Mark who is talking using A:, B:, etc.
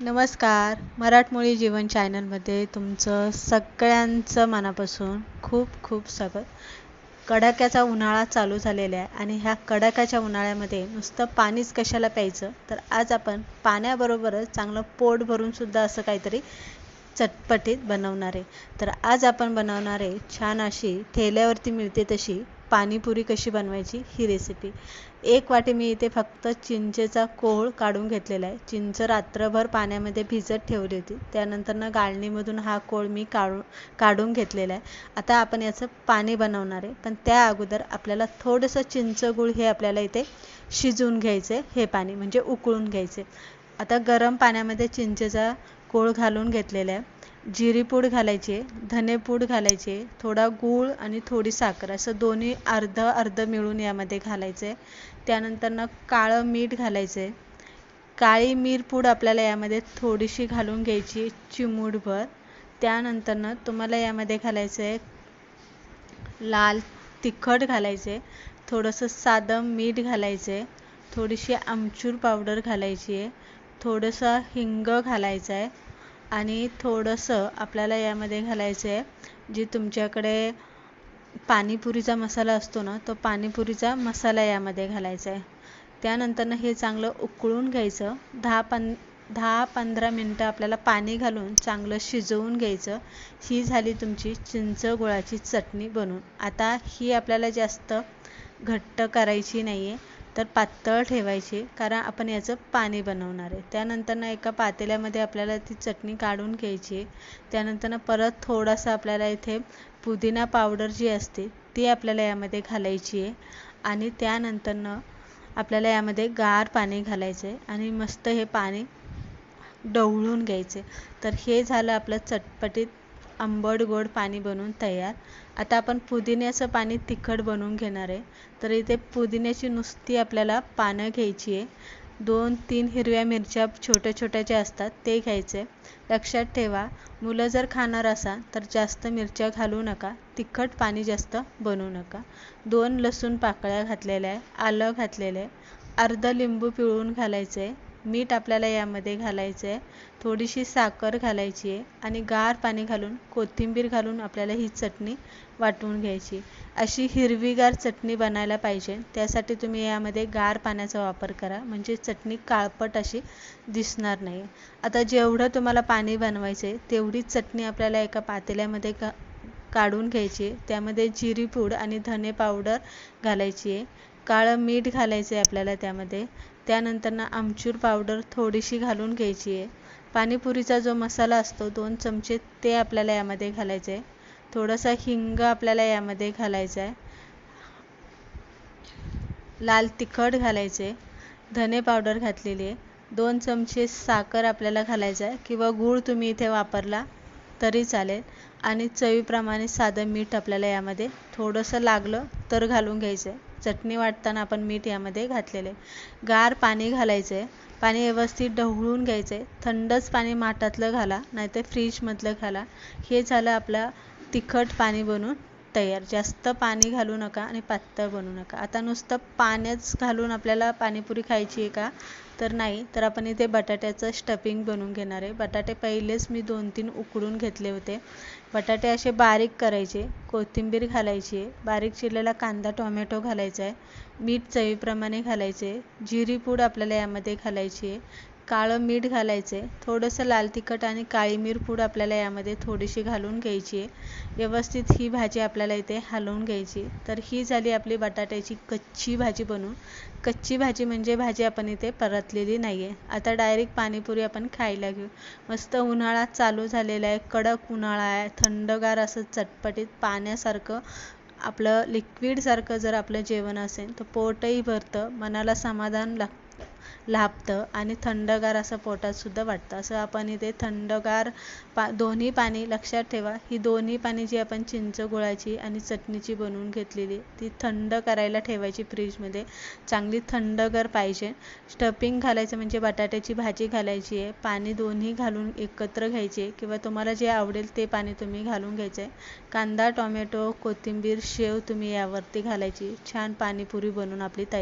A: नमस्कार. मराठमोळी जीवन चॅनलमध्ये तुमचं सगळ्यांचं मनापासून खूप खूप स्वागत. कडाक्याचा उन्हाळा चालू झालेला आहे आणि ह्या कडाक्याच्या उन्हाळ्यामध्ये नुसतं पाणीच कशाला प्यायचं? तर आज आपण पाण्याबरोबरच चांगलं पोट भरूनसुद्धा असं काहीतरी चटपटीत बनवणार आहे. तर आज आपण बनवणार आहे छान अशी ठेल्यावरती मिळते तशी पाणीपुरी कशी बनवायची ही रेसिपी एक वाटी मी इथे फक्त चिंचेचा कोळ काढून घेतलेला आहे. चिंच रात्रभर पाण्यामध्ये भिजत ठेवली होती. त्यानंतरनं गाळणीमधून हा कोळ मी काढून काढून घेतलेला आहे. आता आपण याचं पाणी बनवणार आहे. पण त्या अगोदर आपल्याला थोडंसं चिंच गुळ हे आपल्याला इथे शिजवून घ्यायचं आहे हे पाणी म्हणजे उकळून घ्यायचे आता गरम पाण्यामध्ये चिंचेचा कोळ घालून घेतलेला आहे जिरीपूड घालायचे धनेपूड घालायचे थोडा गूळ आणि थोडी साखर असं दोन्ही अर्ध अर्ध मिळून यामध्ये घालायचं. आहे त्यानंतरनं काळं मीठ घालायचं. आहे काळी मिरपूड आपल्याला यामध्ये थोडीशी घालून घ्यायची चिमूटभर. त्यानंतरनं तुम्हाला यामध्ये घालायचं आहे लाल तिखट घालायचं आहे थोडंसं साधं मीठ घालायचं आहे थोडीशी आमचूर पावडर घालायची आहे थोडंसं हिंग घालायचं आहे आणि थोडंसं आपल्याला यामध्ये घालायचं आहे. जी तुमच्याकडे पाणीपुरीचा मसाला असतो ना तो पाणीपुरीचा मसाला यामध्ये घालायचा आहे. त्यानंतरनं हे चांगलं उकळून घ्यायचं. दहा पं दहा पंधरा मिनटं आपल्याला पाणी घालून चांगलं शिजवून घ्यायचं. ही झाली तुमची चिंच गुळाची चटणी बनवून आता ही आपल्याला जास्त घट्ट करायची नाही आहे तर पातळ ठेवायची कारण आपण याचं पाणी बनवणार आहे. त्यानंतरनं एका पातेल्यामध्ये आपल्याला ती चटणी काढून घ्यायची. आहे त्यानंतरनं परत थोडासा आपल्याला इथे पुदिना पावडर जी असते ती आपल्याला यामध्ये घालायची आहे. आणि त्यानंतरनं आपल्याला यामध्ये गार पाणी घालायचं आहे आणि मस्त हे पाणी ढवळून घ्यायचे तर हे झालं आपलं चटपटीत आंबट गोड पाणी बनवून तयार. आता आपण पुदिन्याचं पाणी तिखट बनवून घेणार आहे. तर इथे पुदिन्याची नुसती आपल्याला पानं घ्यायची आहे. दोन तीन हिरव्या मिरच्या छोट्या छोट्या ज्या असतात ते घ्यायचे लक्षात ठेवा मुलं जर खाणार असाल तर जास्त मिरच्या घालू नका तिखट पाणी जास्त बनवू नका. दोन लसूण पाकळ्या घातलेल्या आहे आलं घातलेलं आहे. अर्धा लिंबू पिळून घालायचं आहे. मीठ आपल्याला यामध्ये घालायचं आहे थोडीशी साखर घालायची आहे आणि गार पाणी घालून कोथिंबीर घालून आपल्याला ही चटणी वाटून घ्यायची. अशी हिरवीगार चटणी बनायला पाहिजे. त्यासाठी तुम्ही यामध्ये गार पाण्याचा वापर करा. म्हणजे चटणी काळपट अशी दिसणार नाही. आता जेवढं तुम्हाला पाणी बनवायचं आहे तेवढीच चटणी आपल्याला एका पातेल्यामध्ये का काढून घ्यायची त्यामध्ये जिरी पूड आणि धने पावडर घालायची आहे. काळं मीठ घालायचं आहे आपल्याला त्यामध्ये. त्यानंतर ना आमचूर पावडर थोडीशी घालून घ्यायची आहे. पाणीपुरीचा जो मसाला असतो दोन चमचे ते आपल्याला यामध्ये घालायचे आहे थोडासा हिंग आपल्याला यामध्ये घालायचं आहे लाल तिखट घालायचे धने पावडर घातलेली आहे. दोन चमचे साखर आपल्याला घालायचं आहे किंवा गूळ तुम्ही इथे वापरला तरी चालेल. आणि चवीप्रमाणे साधं मीठ आपल्याला यामध्ये थोडंसं लागलं तर घालून घ्यायचं आहे चटणी वाटताना आपण मीठ यामध्ये घातलेले. आहे गार पाणी घालायचं. आहे पाणी व्यवस्थित ढवळून घ्यायचं. आहे थंडच पाणी माठातलं घाला नाहीतर फ्रीजमधलं घाला. हे झालं आपलं तिखट पाणी बनवून तयार. जास्त पाणी घालू नका आणि पातळ बनवू नका. आता नुसतं पाण्याच घालून आपल्याला पाणीपुरी खायची आहे का? तर नाही. तर आपण इथे बटाट्याचं स्टफिंग बनवून घेणार आहे. बटाटे पहिलेच मी दोन तीन उकडून घेतले होते. बटाटे असे बारीक करायचे. कोथिंबीर घालायची आहे. बारीक चिरलेला कांदा टोमॅटो घालायचा आहे. मीठ चवीप्रमाणे घालायचे. जिरी पूड आपल्याला यामध्ये घालायची आहे. काळं मीठ घालायचं आहे थोडंसं लाल तिखट आणि काळी मिरपूड आपल्याला यामध्ये थोडीशी घालून घ्यायची आहे. व्यवस्थित ही भाजी आपल्याला इथे हलवून घ्यायची तर ही झाली आपली बटाट्याची कच्ची भाजी बनवून कच्ची भाजी म्हणजे भाजी आपण इथे परतलेली नाही आहे आता डायरेक्ट पाणीपुरी आपण खायला घेऊ. मस्त उन्हाळा चालू झालेला आहे कडक उन्हाळा आहे थंडगार असं चटपटीत पाण्यासारखं आपलं लिक्विडसारखं जर आपलं जेवण असेल तर पोटही भरतं मनाला समाधान लागतं. लाभतं आणि थंडगार असं पोटातसुद्धा वाटतं. असं आपण इथे थंडगार पा दोन्ही पाणी लक्षात ठेवा. ही दोन्ही पाणी जी आपण चिंच गुळाची आणि चटणीची बनवून घेतलेली ती थंड करायला ठेवायची फ्रीजमध्ये. चांगली थंडगार पाहिजे. स्टफिंग घालायचं म्हणजे बटाट्याची भाजी घालायची आहे. पाणी दोन्ही घालून एकत्र घ्यायचे किंवा तुम्हाला जे आवडेल ते पाणी तुम्ही घालून घ्यायचं आहे कांदा टोमॅटो कोथिंबीर शेव तुम्ही यावरती घालायची. छान पाणीपुरी बनवून आपली तयार